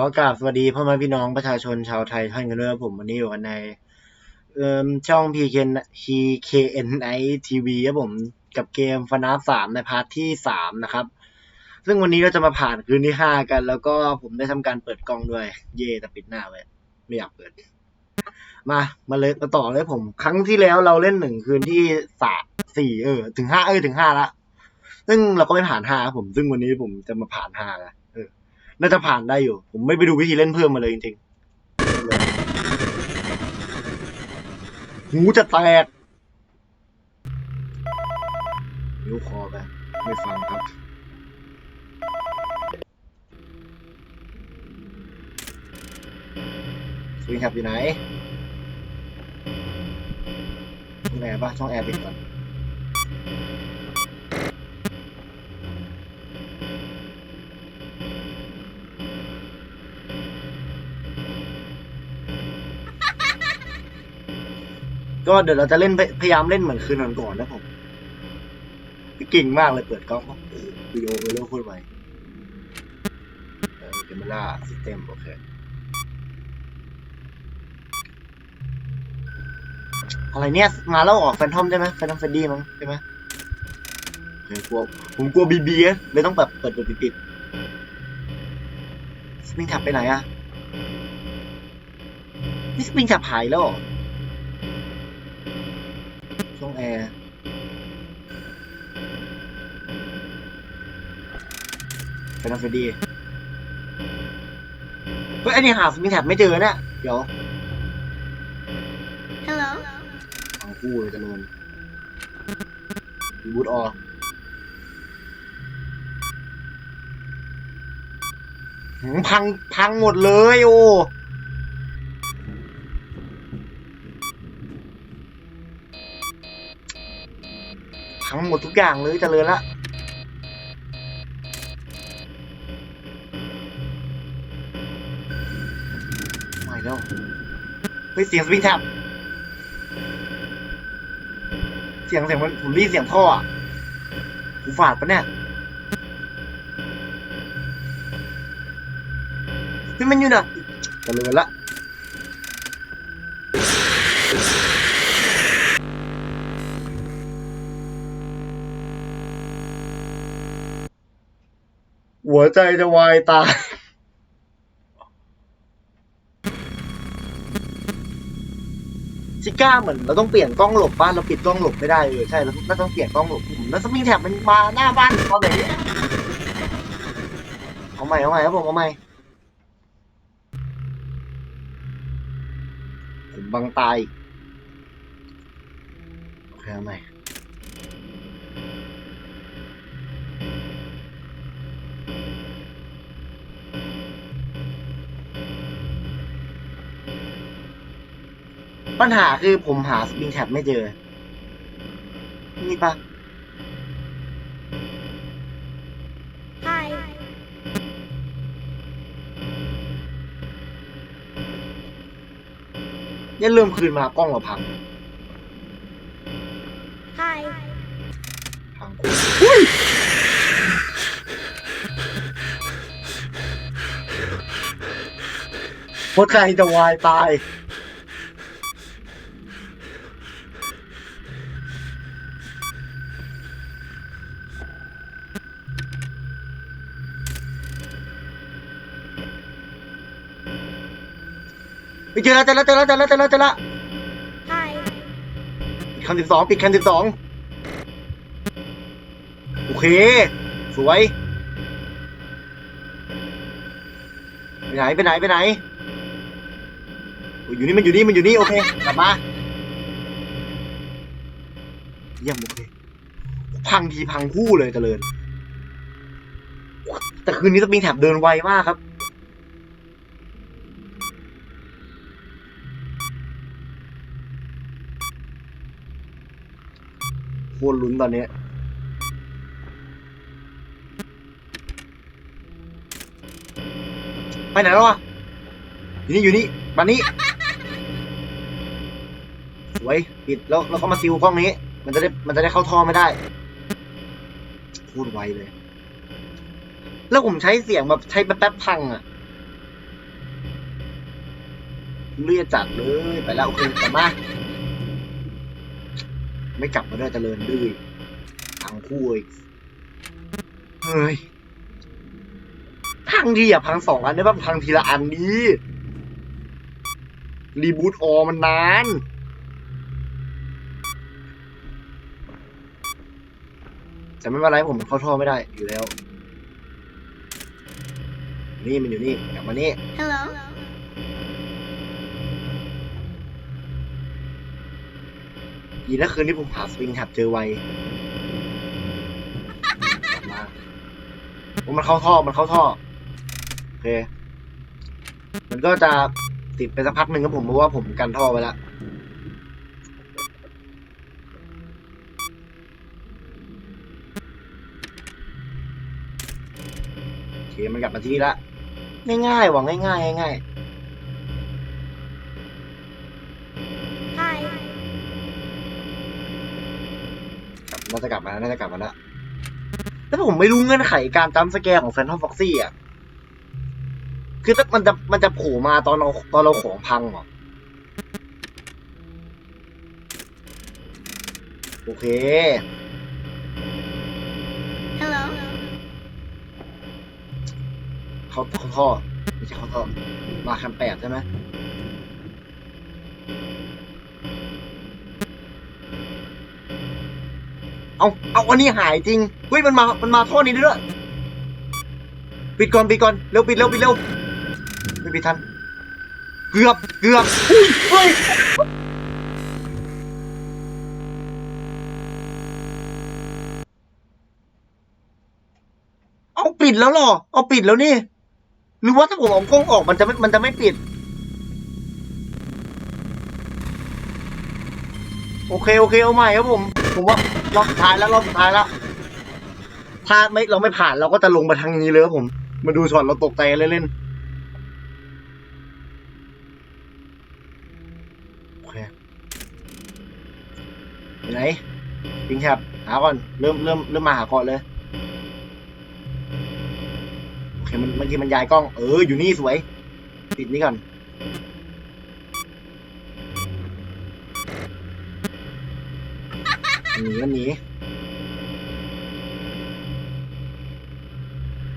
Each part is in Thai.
ขอกราบสวัสดีพ่อแม่พี่น้องประชาชนชาวไทยท่านกันด้วยผมวันนี้อยู่กันในเอ่อช่อง PKN PKN i TV ครับผมกับเกมฟนาสามในพาร์ทที่สามนะครับ ซึ่งวันนี้เราจะมาผ่านคืนที่ห้ากัน แล้วก็ผมได้ทำการเปิดกล้องด้วย เย่แต่ปิดหน้าไว้ไม่อยากเปิด มามาเลยมาต่อเลยผม ครั้งที่แล้วเราเล่นหนึ่งคืนที่สามสี่เออ ถึงห้าเออถึงห้าละซึ่งเราก็ไม่ผ่านห้าครับผม ซึ่งวันนี้ผมจะมาผ่านห้าละ น่าจะผ่านได้อยู่ ผมไม่ไปดูวิธีเล่นเพิ่มมาเลยจริงๆหูจะแตกนิ้วคอไปไม่ฟังครับสวิงแท็บอยู่ไหนช่องแอร์ปะช่องแอร์ปิดก่อน ก็เดี๋ยวเราจะเล่นพยายามเล่นเหมือนคืนก่อนๆนะผมเก่งมากเลยเปิดกล้องวิดีโอไปเรื่อยพูดไปเออเกมล่าสเต็มโอเคอะไรเนี่ยมาแล้วออกแฟนทอมได้ไหมแฟนทอมเฟดดี้มั้งใช่ไหมโอเคกลัวผมกลัวบีบีเลยต้องแบบเปิดเปิดปิดปิดสปริงแท็บไปไหนอะนี่สปริงแท็บหายแล้ว ช่องแอร์เป็นอัฟเฟดีเฮ้ยอันนี้หาสมิงแท็บไม่เจอเนี่ยเดี๋ยว Hello. เอาคู่เลยเจะเริญบูทออหืมพังพังหมดเลยโอ้ พังหมดทุกอย่างเลยจเจริญละไม่แล้วเฮ้ยเสียงสปริงแท็บเสียงเสียงมันผมได้ยินเสียงท่ออะหูฝาดปะเนี่ยเฮ้ยมันอยู่น่ะเจริญละ หัวใจจะวายตาย ซิก้าเหมือนเราต้องเปลี่ยนกล้องหลบบ้านเราปิดกล้องหลบไม่ได้เออใช่เราเราต้องเปลี่ยนกล้องหลบผมแล้วสปริงแท็บมันมาหน้าบ้านตอนไหนเนี่ยเอาใหม่เอาใหม่ครับผมเอาใหม่ผมบังตายโอเคเอาใหม่ ปัญหาคือผมหาสปริงแท็บไม่เจอ นี่ปะ Hi. เนี่ยเริ่มคืนมากล้องเราพัง Hi. พังอุ้ยหัวใจจะวายตาย เจอแล้วเจอแล้วเจอแล้วเจอแล้วเจอแล้วเจอแล้ว Hi. ปิดคันสิบสองปิดคันสิบสองโอเค สวย ไปไหนไปไหนไปไหนโอ้ยอยู่นี่มันอยู่นี่มันอยู่นี่โอเคกลับมาเยี่ยมโอเคพังทีพังคู่เลยเจริญแต่คืนนี้สปริงแท็บเดินไวมากครับ โคตรลุ้นตอนนี้ไปไหนแล้ววะอยู่นี่อยู่นี่บันนี้สวยปิดแล้วแล้วก็มาซิลกล้องนี้ มันจะได้มันจะได้เข้าท่อไม่ได้พูดไวเลย แล้วผมใช้เสียงแบบใช้แป๊บๆพังอะเลือดจัดเลยไปแล้วโอเคกลับมา ไม่กลับมาได้เจริญดื้ออีกพังคู่อีกเฮ้ยพังดีอะพังสองอันได้ป่ะพังทีละอันดีรีบูตออมันนานแต่ไม่เป็นไรผมเข้าท่อไม่ได้อยู่แล้ว นี่มันอยู่นี่กลับมานี่ Hello. ดีนะคืนนี้ผมหาสปริงแท็บเจอไวมาโอ้มันเข้าท่อ มันเข้าท่อ โอเค มันก็จะติดไปสักพักหนึ่งครับผมเพราะว่าผมกันท่อไปแล้วโอเค มันกลับมาที่ละง่ายๆวังง่ายๆง่าย Hi. ๆกลับ น่าจะกลับมาแล้วน่าจะกลับมาแล้วแต่ผมไม่รู้เงื่อนไขการจำสแกร์ของแฟนทอมฟ็อกซี่อะ คือถ้ามันจะมันจะโผล่มาตอนเราตอนเราของพังเหรอ โอเค Hello. เขาเขาท่อไม่ใช่เขาท่อมาแคมแปดใช่ไหม เอาเอาอันนี้หายจริงเฮ้ยมันมา มันมาท่อนี้ด้วยปิดก่อนปิดก่อนเร็วปิดเร็วปิดเร็วไม่ปิดทัน เกือบเกือบเฮ้ยเอาปิดแล้วหรอ เอาปิดแล้วนี่ หรือว่าถ้าผมเอากล้องออกมันจะไม่มันจะไม่ปิด โอเคโอเคเอาใหม่ครับผม ผมว่ารอบสุดท้ายแล้วรอบสุดท้ายแล้ว ถ้าไม่เราไม่ผ่านเราก็จะลงมาทางนี้เลยครับผม มาดูช็อตเราตกใจเล่นๆโอเคไหนปิงแคบหาก่อน เริ่มเริ่มเริ่มมาหาก่อนเลยโอเคมันเมื่อกี้มันย้ายกล้อง เออ อยู่นี่สวยปิดนี้ก่อน หนีมันหนี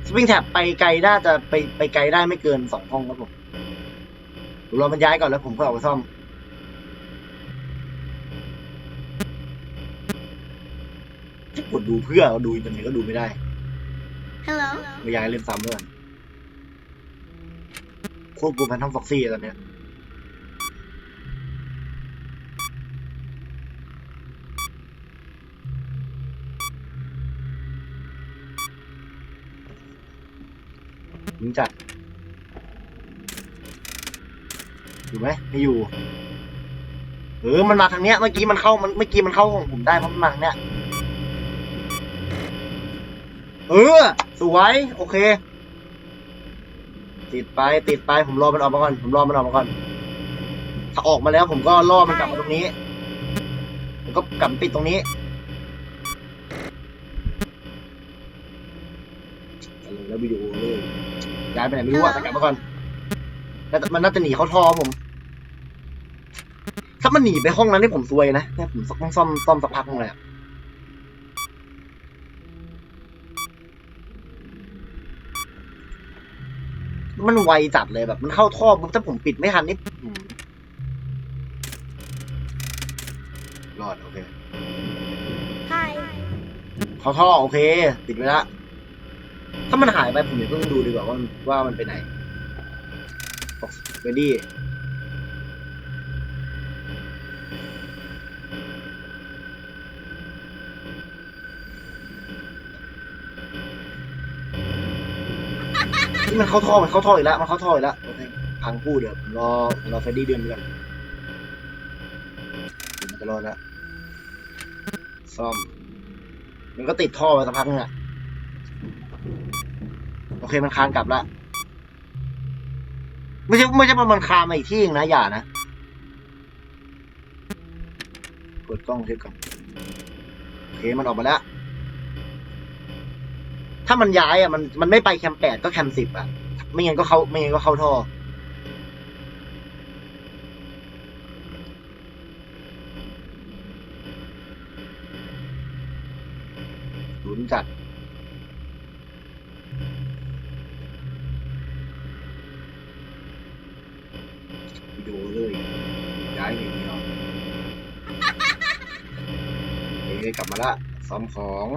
สปริงแท็บไปไกลน่าจะไปไปไกลได้ไม่เกินสองห้องครับผมรอมันย้ายก่อนแล้วผมก็เอาไปซ่อม จะกดดูเพื่อดูยังไงก็ดูไม่ได้ Hello. ไม่อยากให้เล่นซ้ำด้วยควบคุมแพนทอมฟ็อกซี่ตอนเนี้ย ยิงจัด อยู่ไหมไม่อยู่ เออ มันมาทางเนี้ย เมื่อกี้มันเข้า มันเมื่อกี้มันเข้าของผมได้เพราะมันมาทางเนี้ย เออ สวย โอเค ติดไป ติดไป ผมรอมันออกมาก่อน ผมรอมันออกมาก่อน ถ้าออกมาแล้วผมก็ล่อมันกลับมาตรงนี้ ผมก็กลับปิดตรงนี้แล้ววิดีโอเลยย้ายไปไหนไม่รู้อะแต่กลับมาก่อนแล้วมันน่าจะหนีเข้าท่อผม ถ้ามันหนีไปห้องนั้นนี่ผมซวยนะเนี่ยผมต้องซ่อมซ่อมสักพักนึงเลยอะมันไวจัดเลยแบบ มันเข้าท่อปุ๊บถ้าผมปิดไม่ทันนี่อืมรอดโอเค Hi. เข้าท่อโอเค ปิดไว้ละ ถ้ามันหายไปผมเดี๋ยวต้องดูดีกว่าว่ามันว่ามันไปไหนเรดี้นี่มันเข้าท่อมันเข้าท่ออีกแล้วมันเข้าท่ออีกแล้วโอเคพังพูดเดี๋ยวผมรอรอเฟรดดี้เดือนก่อนเดี๋ยวมันจะรอดแล้วซ่อมมันก็ติดท่อไปสักพักนึงอะ โอเคมันคานกลับละไม่ใช่ไม่ใช่มันคานมาอีกที่เองนะอย่านะเปิดกล้องเทียบกันโอเคมันออกมาแล้ว ถ้ามันย้ายอะมันมันไม่ไปแคมแปดก็แคมสิบอะ ไม่งั้นก็เขาไม่งั้นก็เข้าท่อลุ้นจัด ดูเลยย้ายหนีเนาะเอ้ยกลับมาละซ้อมของ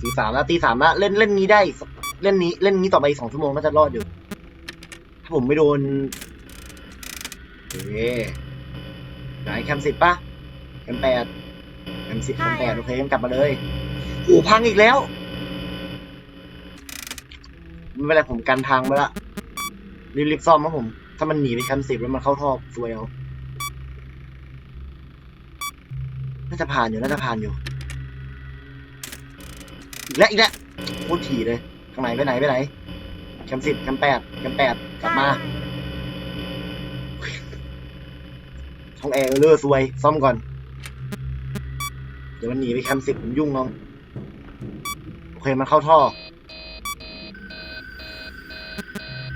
สีสามละตีสามละเล่นเล่นนี้ได้อีกสักเล่นนี้เล่นนี้ต่อไปอีกสองชั่วโมงน่าจะรอดอยู่ ถ้าผมไม่โดนเอ้ยไหนแคมสิบปะแคมแปดแคมสิบแคมแปดโอเคงั้นกลับมาเลยโอ้พังอีกแล้ว ไม่เป็นไรผมกันทางไปละ รีบๆซ่อมนะผม ถ้ามันหนีไปชั้นสิบแล้วมันเข้าท่อซวยเอาน่าจะผ่านอยู่น่าจะผ่านอยู่ อีกแล้วอีกแล้วโคตรถี่เลยทางไหนไปไหนไปไหนแคมสิบแคมแปดแคมแปดกลับมาช่องแอร์เลอร์ซวย ซ่อมก่อน เดี๋ยวมันหนีไปแคมสิบผมยุ่งน้องโอเคมันเข้าท่อ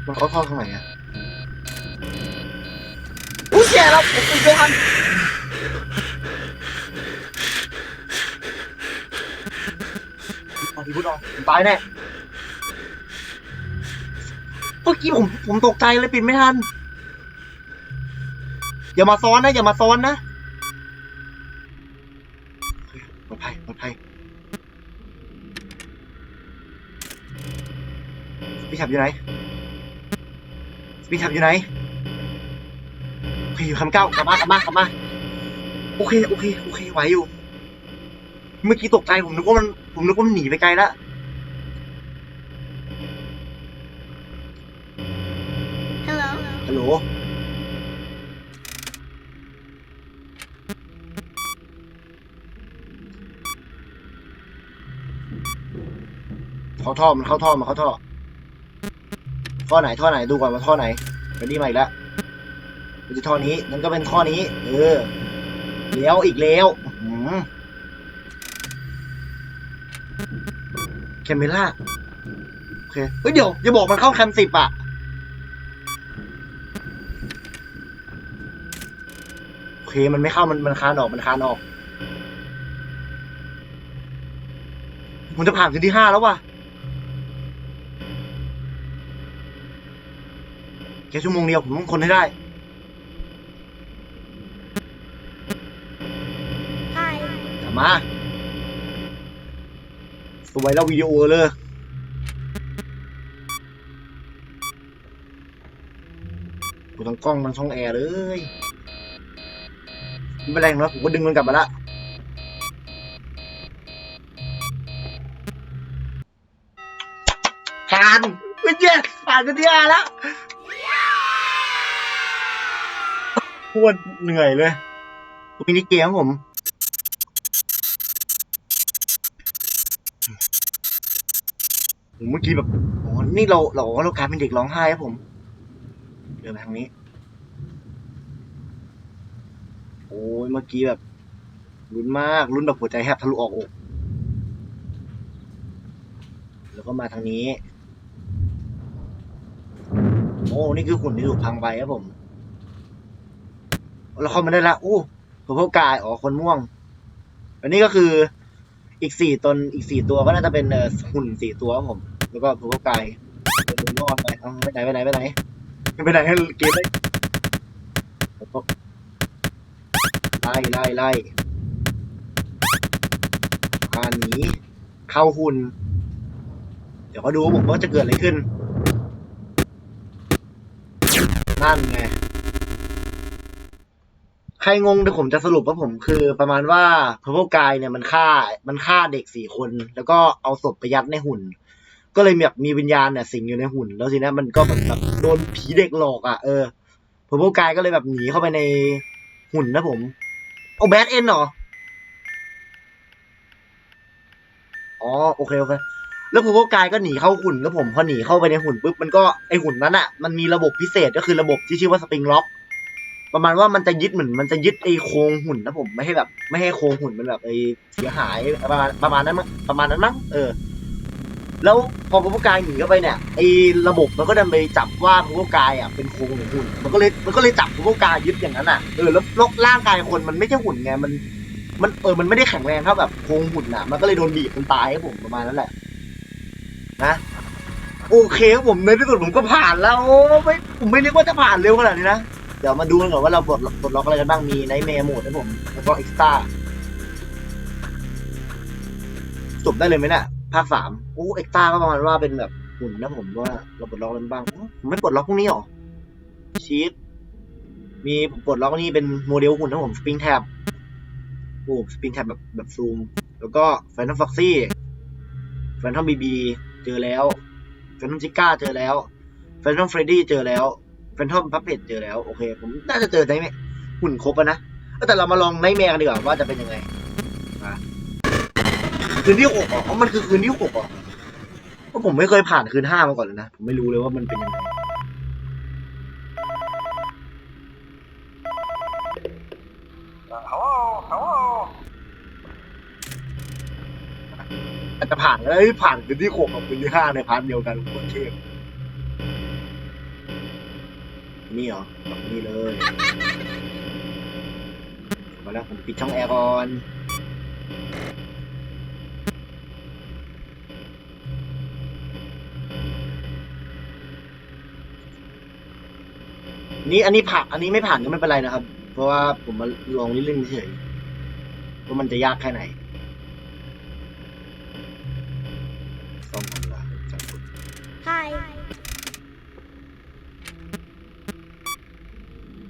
มันเข้าท่อทางไหนอะอุ้ยแย่แล้วผมติดไม่ทันเอาพี่พุทธออกผมตายแน่เมื่อกี้ผมผมตกใจเลยปิดไม่ทัน อย่ามาซ้อนนะอย่ามาซ้อนนะปลอดภัยปลอดภัยพี่ฉับอยู่ไหน พี่ทับอยู่ไหนโอเคอยู่คำเก้ากลับมากลับมากลับมาโอเคโอเคโอเคไหวอยู่ เมื่อกี้ตกใจผมนึกว่ามัน ผมนึกว่ามันหนีไปไกลแล้ว Hello. ฮัลโหลเข้าท่อมันเข้าท่อมันเข้าท่อ ท่อไหนท่อไหนดูก่อนว่าท่อไหนไปนี่มาอีกแล้วมันจะท่อนี้มันก็เป็นท่อนี้ เออเลี้ยวอีกแล้วอื้อหือแคมเมล่าโอเคเฮ้ยเดี๋ยวอย่าบอกมันเข้าแคมสิบอะโอเคมันไม่เข้ามันมันคานออกมันคานออกผมจะผ่านคืนที่ห้าแล้วว่ะ แค่ชั่วโมงเดียวผมต้องคนให้ได้ Hi. กลับมาสวยแล้ววิดีโอเลยกูต้องกล้องมันช่องแอร์เลยไม่เป็นไรนะผมก็ดึงมันกลับมาละผ่านไม่เจ๊ผ่านกันที่อาแล้ว ปวดเหนื่อยเลยมินิเกมผมผมเมื่อกี้แบบโอ้นี่เราเราเรากลายเป็นเด็กร้องไห้ครับผม เดินไปทางนี้ โอ้ยเมื่อกี้แบบลุ้นมากลุ้นแบบหัวใจแทบทะลุออกอก แล้วก็มาทางนี้ โอ้ นี่คือหุ่นที่ถูกพังไปครับผม เราเข้ามาได้ละโอ้ผมพวกายอ๋อคนม่วง อันนี้ก็คืออีกสี่ตนอีกสี่ตัวก็น่าจะเป็นเอ่อหุ่นสี่ตัวครับผม แล้วก็ตัวไก่เดินรอดไปเอาไปไหนไปไหนไปไหนไปไหนให้เกมได้แล้วก็ไล่ไล่ไล่อ่าหนีเข้าหุ่น เดี๋ยวก็ดูว่าผมว่าจะเกิดอะไรขึ้นนั่นไง ใครงงเดี๋ยวผมจะสรุปว่าผมคือประมาณว่าพระพกายเนี่ยมันฆ่ามันฆ่าเด็กสี่คน แล้วก็เอาศพไปยัดในหุ่น ก็เลยแบบมีวิญญาณเนี่ยสิงอยู่ในหุ่น แล้วทีนี้มันก็แบบแบบโดนผีเด็กหลอกอะเออพระพกายก็เลยแบบหนีเข้าไปในหุ่นนะผม โอ้แบดเอ็นเหรอ อ๋อโอเคโอเคแล้วพระพกายก็หนีเข้าหุ่นแล้วผมพอหนีเข้าไปในหุ่นปุ๊บมันก็ไอหุ่นนั้นอะมันมีระบบพิเศษก็คือระบบที่ชื่อว่าสปริงล็อก ประมาณว่ามันจะยึดเหมือนมันจะยึดไอ้โครงหุ่นนะผมไม่ให้แบบ ไม่ให้โครงหุ่นมันแบบไอ้เสียหายประมาณประมาณนั้นมั้งประมาณนั้นมั้งเออ แล้วพอพวกกายหนีเข้าไปเนี่ยไอ้ระบบมันก็ดันไปจับว่าพวกกายอะเป็นโครงของหุ่น มันก็เลยมันก็เลยจับพวกกายยึดอย่างนั้นอะเออแล้วล้วร่างกายคนมันไม่ใช่หุ่นไงมัน มันเออมันไม่ได้แข็งแรงเท่าแบบโครงหุ่นอะ มันก็เลยโดนบีบจนตายครับผมประมาณนั้นแหละ นะโอเคครับผมในที่สุดผมก็ผ่านแล้วโอ้ไม่ผมไม่นึกว่าจะผ่านเร็วขนาดนี้นะ เดี๋ยวมาดูกันก่อนว่าเราปลดปลดล็อกอะไรกันบ้างมีไนท์แมร์โหมดนะผม แล้วก็เอ็กซ์ต้าจบได้เลยไหมเนี่ยภาคสามโอ้เอ็กซ์ต้าก็ประมาณว่าเป็นแบบหุ่นนะผมว่าเราปลดล็อกอะไรบ้างผมไม่ปลดล็อกพวกนี้หรอชีตมีผมปลดล็อกนี่เป็นโมเดลหุ่นนะผมสปริงแท็บโอ้สปริงแท็บแบบแบบซูม แล้วก็แฟนตอมฟ็อกซี่แฟนตอมบีบีเจอแล้วแฟนตอมจิก้าเจอแล้วแฟนตอมเฟรดดี้เจอแล้ว แฟนตอมพัพเพตเจอแล้ว โอเค ผมน่าจะเจอได้ไหมหุ่นครบอะนะเอ้ยแต่เรามาลองไนท์แมร์กันดีกว่าว่าจะเป็นยังไงมาคืนที่หกเหรออ๋อมันคือคืนที่หกเหรอเพราะผมไม่เคยผ่านคืนห้ามาก่อนเลยนะ ผมไม่รู้เลยว่ามันเป็นยังไง Hello, hello. อาจจะผ่านก็ได้ผ่านคืนที่หกกับคืนที่ห้าในพาร์ทเดียวกันโคตรเทพ นี่เหรอแบบนี่เลยมาแล้วผมปิดช่องแอร์ก่อนนี่อันนี้ผ่านอันนี้ไม่ผ่านก็ไม่เป็นไรนะครับ เพราะว่าผมมาลองเล่นๆเฉยว่ามันจะยากแค่ไหน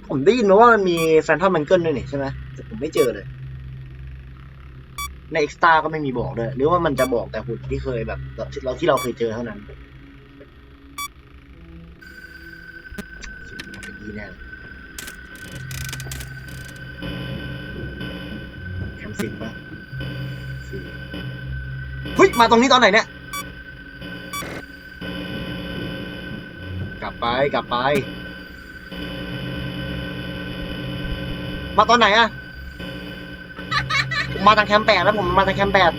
ผมได้ยินมาว่ามันมีแฟนทอมแมนเกิลด้วยนี่ใช่ไหมแต่ผมไม่เจอเลย ในเอ็กซ์ตาก็ไม่มีบอกด้วยหรือว่ามันจะบอกแต่หุ่นที่เคยแบบเราที่เราเคยเจอเท่านั้นซีนเป็นดีแน่เลยแคมสิบปะสี่เฮ้ย มาตรงนี้ตอนไหนเนี่ย กลับไปกลับไป มาตอนไหนอะผมมาทางแคมป์แปดแล้วผมมาทางแคมป์แปด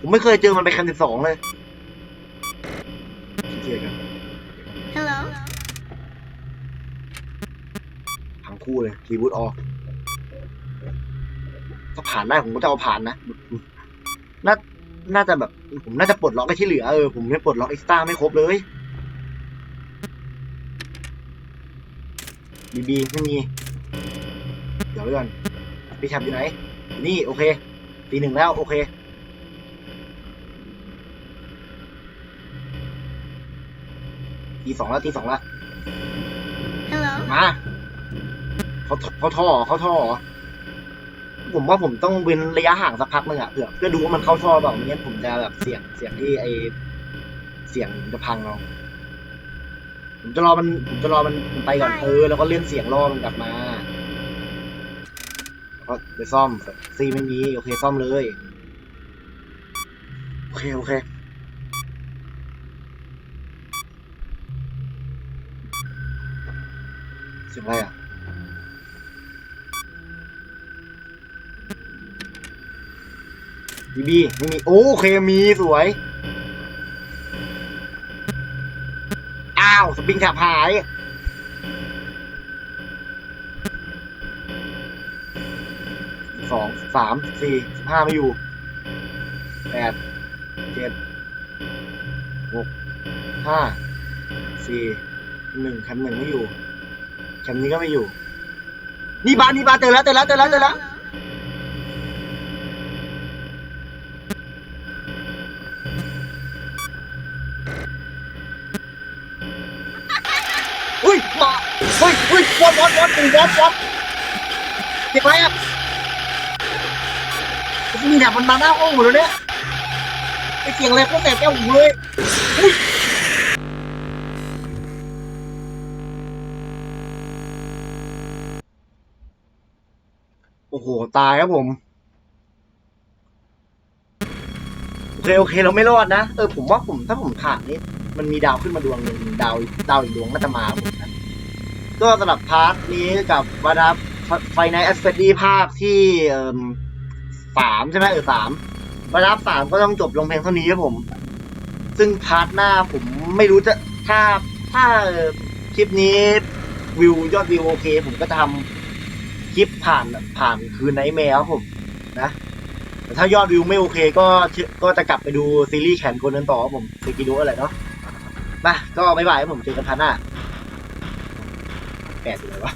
ผมไม่เคยเจอมันไปแคมป์สิบสองเลยเจอกัน Hello. ทั้งคู่เลยรีบูตออกถ้าผ่านได้ผมก็จะเอาผ่านนะน่าน่าจะแบบ ผมน่าจะปลดล็อกไอ้ที่เหลือเออผมไม่ปลดล็อกเอ็กซ์ต้าไม่ครบเลย บีบีไม่มี เดี๋ยวไว้ก่อนพี่ชับอยู่ไหนอยู่นี่โอเคตีหนึ่งแล้ว โอเค ตีสองแล้วตีสองแล้ว Hello. มาเขาเขาท่อเขาท่อเหรอผมว่าผมต้องเว้นระยะห่างสักพักหนึ่งอะเผื่อเพื่อดูว่ามันเข้าท่อเปล่าไม่งั้นผมจะแบบเสี่ยงเสี่ยงที่ไอเสียงจะพังเรา ผมจะรอมันผมจะรอมันมันไปก่อนเออแล้วก็เล่นเสียงรอมันกลับมาแล้วก็ไปซ่อมซีไม่มีโอเคซ่อมเลยโอเคโอเคเสียงอะไรอะบีบีไม่มีโอเคมีสวย สปริงแท็บหาย สองสามสี่สิบห้าไม่อยู่แปดเจ็ดหกห้าสี่หนึ่งแคมหนึ่งไม่อยู่แคมนี้ก็ไม่อยู่ นี่บานนี่บานเจอแล้วเจอแล้วเจอแล้วเจอแล้ว ฮ้ยเฮ้ยวอดวอดวอดวอดวอดเก็บไว้อะมีแบบมันมาหน้าห้องหมดเลยเนี่ยไอเสียงอะไรก็แสบแก้วหูเลยอุ้ยโอ้โห ตายครับผม โอเค โอเค เราไม่รอดนะ เออ ผมว่าผมถ้าผมขาดนี่ มันมีดาวขึ้นมาดวงหนึ่งดาว ดาวอีกดวงน่าจะมาผมนะ ก็สำหรับพาร์ทนี้กับวันับไฟในแอสเฟดีภาคที่สามใช่ไหมเออสามวันับสามก็ต้องจบลงเพลงเท่านี้ครับผม ซึ่งพาร์ทหน้าผมไม่รู้จะถ้าถ้าคลิปนี้วิวยอดวิวโอเค ผมก็จะทำคลิปผ่านผ่านคืนไนท์แมวครับผมนะแต่ถ้ายอดวิวไม่โอเค ก็ก็จะกลับไปดูซีรีส์แขนคนนั้นต่อครับผมไปกินดูอะไรเนาะมาก็บ๊ายบายครับผมเจอกันพาร์ทหน้า 干什么吧。